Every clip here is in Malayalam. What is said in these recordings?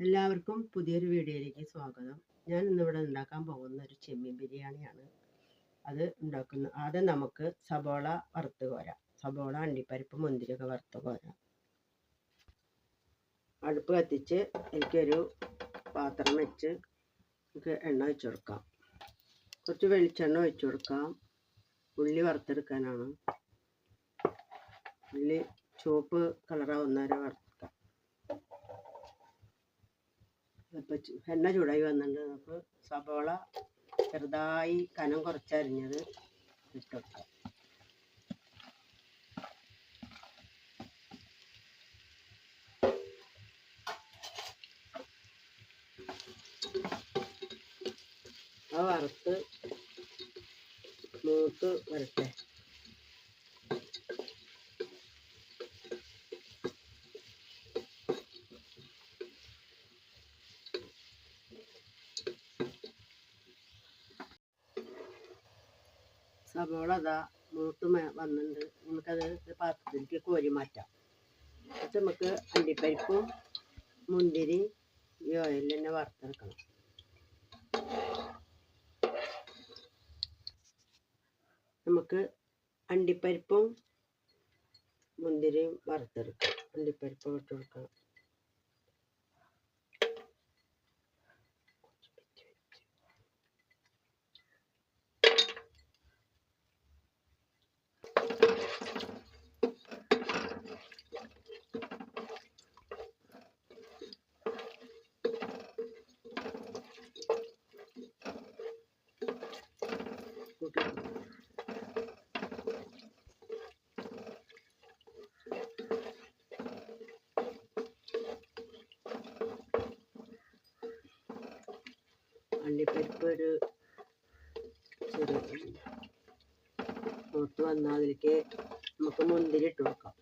എല്ലാവർക്കും പുതിയൊരു വീഡിയോയിലേക്ക് സ്വാഗതം. ഞാൻ ഇന്നിവിടെ ഉണ്ടാക്കാൻ പോകുന്ന ഒരു ചെമ്മീൻ ബിരിയാണിയാണ്. അത് ഉണ്ടാക്കുന്ന ആദ്യം നമുക്ക് സബോള വറുത്ത് കോരാം. സബോള അണ്ടിപ്പരിപ്പ് മുന്തിരിയൊക്കെ വറുത്ത് കോരാം. അടുപ്പ് കത്തിച്ച് എനിക്കൊരു പാത്രം വെച്ച് നമുക്ക് എണ്ണ ഒഴിച്ചു കൊടുക്കാം. കുറച്ച് വെളിച്ചെണ്ണ ഒഴിച്ചു കൊടുക്കാം. ഉള്ളി വറുത്തെടുക്കാനാണ്. ഉള്ളി ചുവപ്പ് കളറാവുന്ന വരെ ഇപ്പം എണ്ണ ചൂടായി വന്നിട്ടുണ്ട്. നമുക്ക് സബോള ചെറുതായി കനം കുറച്ചരിഞ്ഞത് ഇട്ടു കൊടുക്കാം ആ വറുത്ത് മൂത്ത് വരട്ടെ. അതാ മൂത്ത് വന്നിട്ടുണ്ട് നമുക്കത് പാത്രത്തിലേക്ക് കോരി മാറ്റാം. എന്നിട്ട് നമുക്ക് അണ്ടിപ്പരിപ്പും മുന്തിരി ഈ ഓയിലിൽ തന്നെ വറുത്തെടുക്കണം. നമുക്ക് അണ്ടിപ്പരിപ്പും മുന്തിരിയും വറുത്തെടുക്കാം. അണ്ടിപ്പരിപ്പ് ഇട്ട് കൂട്ടി കൊടുക്കാം. അണ്ടിപ്പരിപ്പ് ഒരു ചെറു മൂത്ത് വന്നാൽ അതിലേക്ക് നമുക്ക് മുന്തിരി ഇട്ട് കൊടുക്കാം.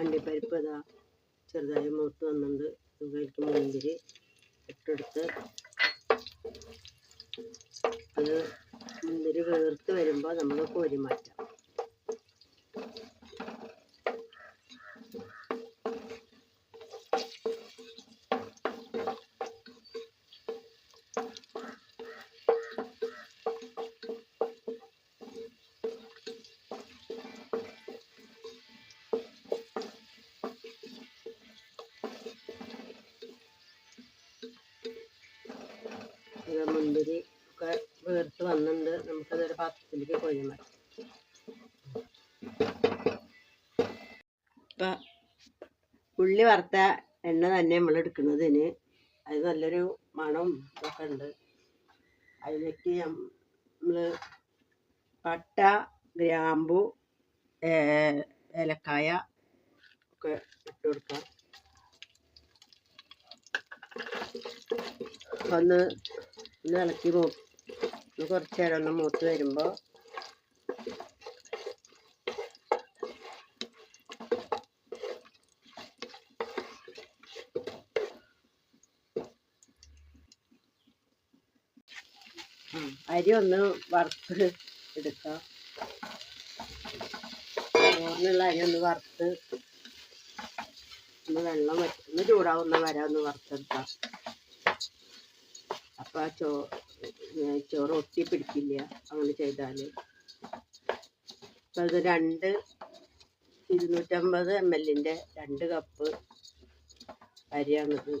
അണ്ടിപ്പരിപ്പ് ഇതാ ചെറുതായി മൂത്ത് വന്നിട്ടുണ്ട്. അതിലേക്ക് മുന്തിരി ഇട്ടെടുത്ത് അത് മുന്തിരി വേർത്ത് വരുമ്പോൾ നമ്മൾ കോരി മാറ്റാം. മുന്തിരി ഒക്കെ വേർത്ത് വന്നിട്ടുണ്ട് നമുക്കതൊരു പാത്രത്തിലേക്ക് കോരി മതി ഇപ്പം ഉള്ളി വറുത്ത എണ്ണ തന്നെ നമ്മൾ എടുക്കുന്നതിന് അത് നല്ലൊരു മണം ഒക്കെ ഉണ്ട്. അതിലേക്ക് നമ്മൾ പട്ട ഗ്രാമ്പു ഏലക്കായ ഒക്കെ ഇട്ട് കൊടുക്കാം. ഒന്ന് ഒന്ന് ഇളക്കി മൂ ഒന്ന് കുറച്ച് നേരം ഒന്ന് മൂത്ത് വരുമ്പോൾ അരി ഒന്ന് വറുത്ത് എടുക്കാം. ചോറിനുള്ള അരി ഒന്ന് വറുത്ത്. ഒന്ന് വെള്ളം ഒന്ന് ചൂടാവുന്ന വരെ ഒന്ന് വറുത്തെടുക്കാം. അപ്പം ആ ചോ ചോറ് ഒട്ടി പിടിക്കില്ല. അങ്ങനെ ചെയ്താൽ അപ്പം അത് രണ്ട് ഇരുന്നൂറ്റമ്പത് എം എല്ലിന്റെ രണ്ട് കപ്പ് അരിയാണിത്.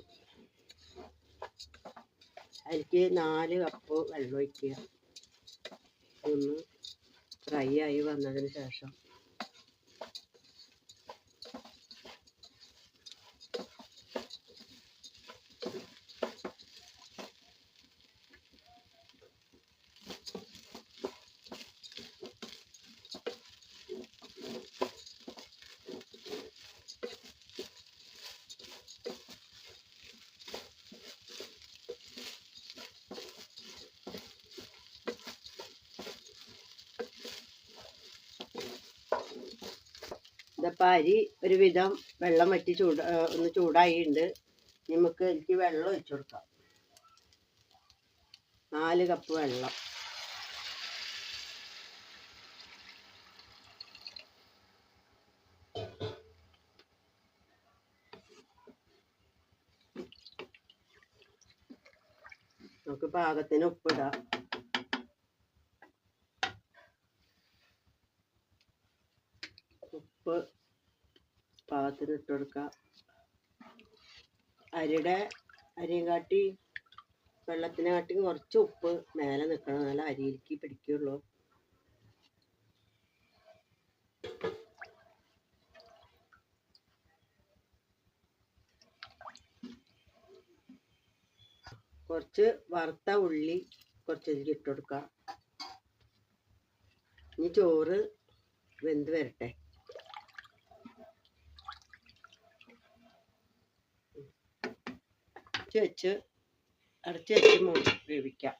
അരിക്ക് നാല് കപ്പ് വെള്ളം ഒഴിക്കുക ഒന്ന് ഫ്രൈ ആയി വന്നതിന് ശേഷം. അപ്പം അരി ഒരുവിധം വെള്ളം വറ്റി ചൂട് ഒന്ന് ചൂടായിട്ടുണ്ട് നമുക്ക് എനിക്ക് വെള്ളം ഒഴിച്ചു കൊടുക്കാം. നാല് കപ്പ് വെള്ളം. നമുക്ക് പാകത്തിന് ഉപ്പിടാം. പാകത്തിന് ഇട്ട് കൊടുക്കുക അരിയുടെ അരിയും കാട്ടി വെള്ളത്തിനെ കാട്ടി കുറച്ച് ഉപ്പ് മേലെ നിൽക്കണം നല്ല അരിയിലേക്ക് പിടിക്കുള്ളൂ. കുറച്ച് വറുത്ത ഉള്ളി കുറച്ച് ഇതിലേക്ക് ഇട്ട് കൊടുക്കുക ഇനി ചോറ് വെന്ത് വരട്ടെ. അടച്ച് വെച്ച് അടച്ചു വെച്ച് വേവിക്കാം.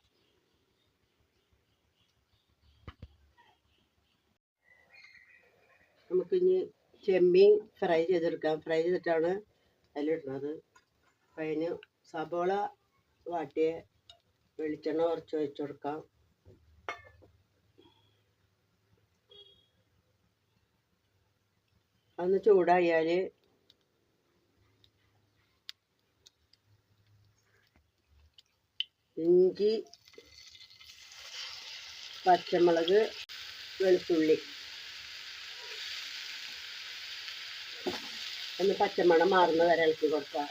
നമുക്കിനി ചെമ്മീൻ ഫ്രൈ ചെയ്തെടുക്കാം. ഫ്രൈ ചെയ്തിട്ടാണ് അതിലിടുന്നത്. അപ്പം അതിന് സബോള വാട്ടിയ വെളിച്ചെണ്ണ കുറച്ച് ഒഴിച്ചു കൊടുക്കാം. അതൊന്ന് ചൂടായാൽ ഇഞ്ചി പച്ചമുളക് വെളുത്തുള്ളി. ഒന്ന് പച്ചമണം മാറുന്ന വരെ ഇളക്കി കൊടുക്കുക.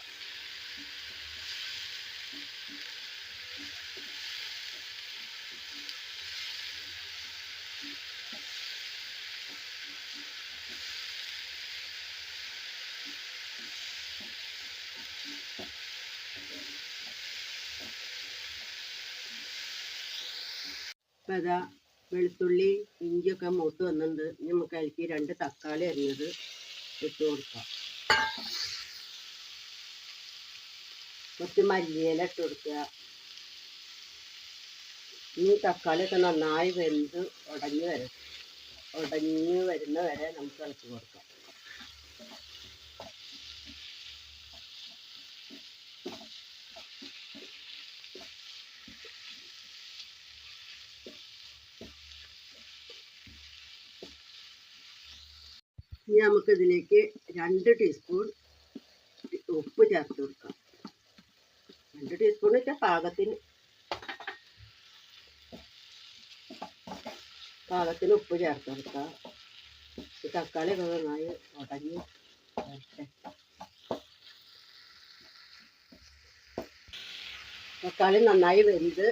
ഇപ്പം അതാ വെളുത്തുള്ളി ഇഞ്ചിയൊക്കെ മൂത്ത് വന്നിട്ടുണ്ട്. നമുക്ക് അതിലേക്ക് രണ്ട് തക്കാളി അരിഞ്ഞത് ഇട്ട് കൊടുക്കാം. കുറച്ച് മല്ലിയില ഇട്ട് കൊടുക്കുക. ഇനി തക്കാളിയൊക്കെ നന്നായി വെന്ത് ഉടഞ്ഞു വരും ഉടഞ്ഞു വരുന്ന വരെ നമുക്ക് ഇളക്കി കൊടുക്കാം. ഇനി നമുക്ക് ഇതിലേക്ക് രണ്ട് ടീസ്പൂൺ ഉപ്പ് ചേർത്ത് കൊടുക്കാം. രണ്ട് ടീസ്പൂൺ വെച്ചാൽ പാകത്തിന്. പാകത്തിന് ഉപ്പ് ചേർത്ത് കൊടുക്കാം. തക്കാളി ഒക്കെ നന്നായി ഉടഞ്ഞ് തക്കാളി നന്നായി വെന്ത്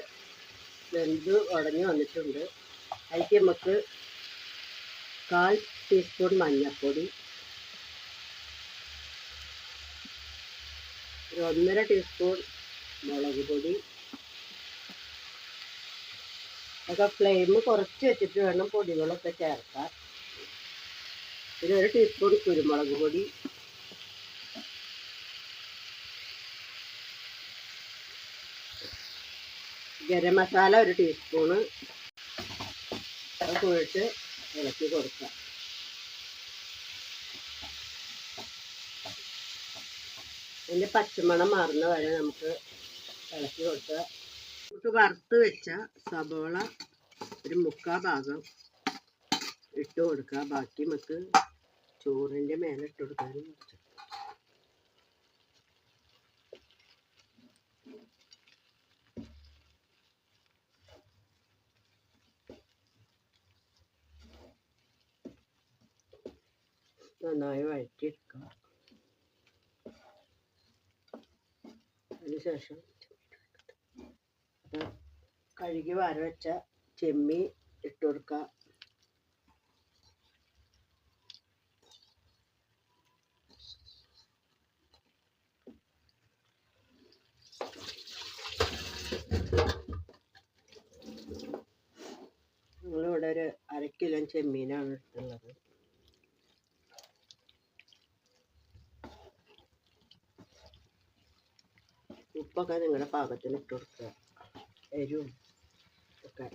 വെന്ത് ഉടഞ്ഞു വന്നിട്ടുണ്ട്. അതിലേക്ക് നമുക്ക് കാൽ ടീസ്പൂൺ മഞ്ഞൾപ്പൊടി. ഒരു ഒന്നര ടീസ്പൂൺ മുളക് പൊടി. ഒക്കെ ഫ്ലെയിം കുറച്ച് വെച്ചിട്ട് വേണം പൊടികളൊക്കെ ചേർക്കാൻ. പിന്നെ ഒരു ടീസ്പൂൺ കുരുമുളക് പൊടി. ഗരം മസാല ഒരു ടീസ്പൂണ് അത് കൂടിയിട്ട് ഇളക്കി കൊടുക്കാം അതിന്റെ പച്ചമണം മാറുന്ന വരെ നമുക്ക് ഇളക്കി കൊടുക്കുക. നമുക്ക് വറുത്ത് വെച്ച സബോള ഒരു മുക്കാ ഭാഗം ഇട്ട് കൊടുക്കുക. ബാക്കി നമുക്ക് ചോറിന്റെ മേലെ ഇട്ട് കൊടുക്കാനും കുറച്ച് നന്നായി വഴറ്റിയെടുക്കുക അതിനുശേഷം അത് കഴുകി വാര വെച്ച ചെമ്മീൻ ഇട്ട് കൊടുക്കുക ഞങ്ങളിവിടെ ഒരു അര കിലോ ചെമ്മീനാണ് എടുത്തുള്ളത്. ഉപ്പൊക്കെ നിങ്ങളുടെ പാകത്തിന് ഇട്ട് കൊടുക്കുക. എരിവും ഒക്കെ.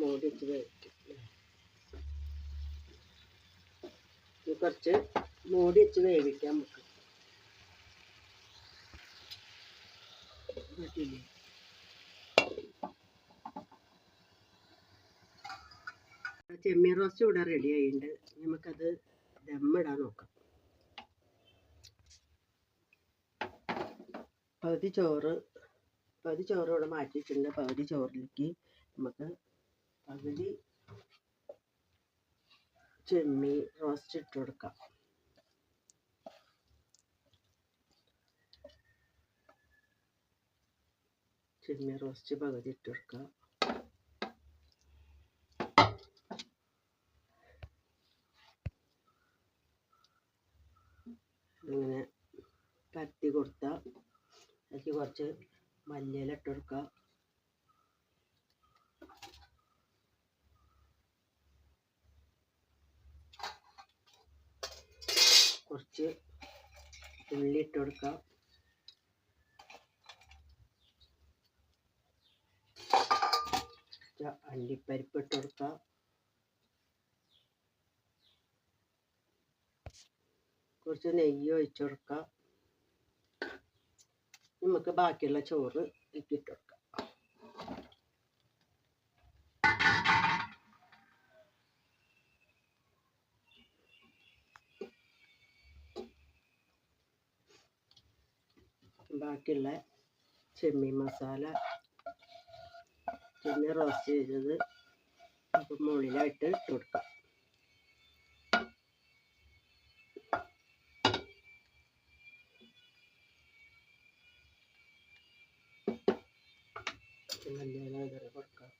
മോടി വെച്ച് കുറച്ച് മൂടി വെച്ച് വേവിക്കാം നമുക്ക് മതിയില്ലേ? ചെമ്മീൻ റോസ്റ്റ് ഇവിടെ റെഡി ആയിട്ടുണ്ട്. നമുക്കത് ദമ്മിടാൻ നോക്കാം. പകുതി ചോറ് പകുതി ചോറ് ഇവിടെ മാറ്റിയിട്ടുണ്ട് പകുതി ചോറിലേക്ക് നമുക്ക് പകുതി ചെമ്മീൻ റോസ്റ്റ് ഇട്ട് കൊടുക്കാം. ചെമ്മീൻ റോസ്റ്റ് പകുതി ഇട്ട് കൊടുക്കാം. കുറച്ച് മല്ലിയില ഇട്ട് കുറച്ച് ഉള്ളി ഇട്ട് കുറച്ച് അണ്ടിപ്പരിപ്പ് ഇട്ട് കുറച്ച് നെയ്യ് ഒഴിച്ചു നമുക്ക് ബാക്കിയുള്ള ചോറ് ഇട്ടിട്ട് ഇട്ട് കൊടുക്കാം ബാക്കിയുള്ള ചെമ്മീൻ മസാല പിന്നെ റോസ്റ്റ് ചെയ്തത് അപ്പം മുകളിലായിട്ട് ഇട്ട് കൊടുക്കാം മല്ലിയില വിതറി കൊടുക്കാം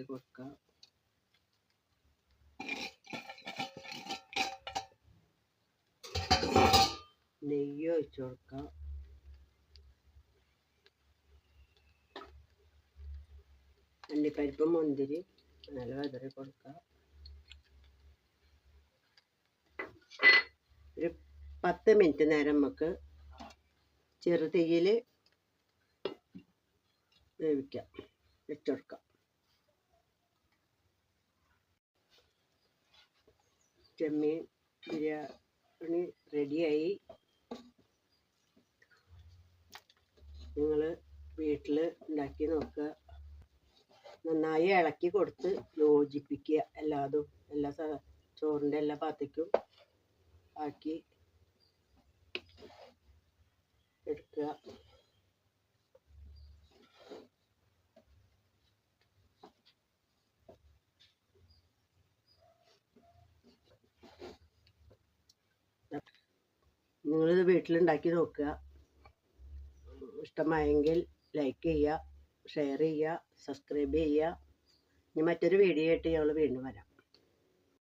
ഉള്ളി കൊടുക്കുക കൊടുക്കാം നെയ്യ് ഒഴിച്ചു കൊടുക്കാം. അണ്ടിപ്പരിപ്പ് മുന്തിരി നല്ല വിതറി കൊടുക്കുക ഒരു പത്ത് മിനിറ്റ് നേരം നമുക്ക് ചെറുതീയിൽ വേവിക്കാം. വെച്ചുകൊടുക്കാം ചെമ്മീൻ ബിരിയാണി റെഡിയായി. നിങ്ങൾ വീട്ടിൽ ഉണ്ടാക്കി നോക്കുക. നന്നായി ഇളക്കി കൊടുത്ത് യോജിപ്പിക്കുക. എല്ലാതും എല്ലാ ചോറിന്റെ എല്ലാ പാത്രയ്ക്കും ആക്കി എടുക്കുക. വീട്ടിലുണ്ടാക്കി നോക്കുക. ഇഷ്ടമായെങ്കിൽ ലൈക്ക് ചെയ്യുക ഷെയർ ചെയ്യുക സബ്സ്ക്രൈബ് ചെയ്യുക. ഇനി മറ്റൊരു വീഡിയോ ആയിട്ട് ഞങ്ങൾ വീണ്ടും വരാം.